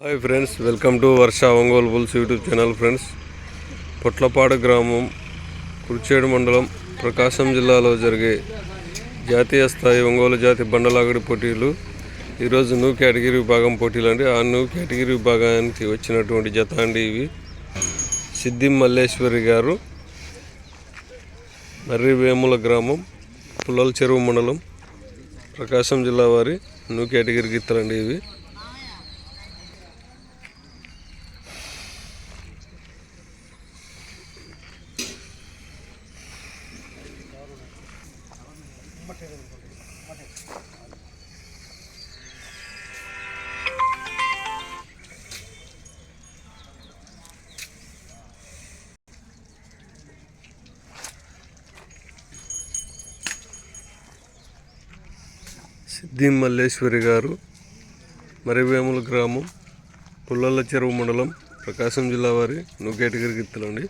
Hi friends welcome to Varsha Ongole bulls YouTube channel friends Potlapadu గ్రామం కుర్చేడు మండలం ప్రకాశం జిల్లాలో జరిగే జాతీయ స్థాయి ఒంగోలు జాతి బండలాగడి పోటీలు ఈరోజు న్యూ కేటగిరీ విభాగం పోటీలు అండి ఆ న్యూ కేటగిరీ విభాగానికి వచ్చినటువంటి జత అండి ఇవి సిద్దిం మల్లేశ్వరి గారు మర్రివేముల గ్రామం పుల్లల చెరువు మండలం ప్రకాశం జిల్లా వారి న్యూ కేటగిరీ గిత్తలండి ఇవి సిద్ది మల్లేశ్వరి గారు మరివేముల గ్రామం పుల్లల చెరువు మండలం ప్రకాశం జిల్లా వారి నువ్వు గిత్తులండి.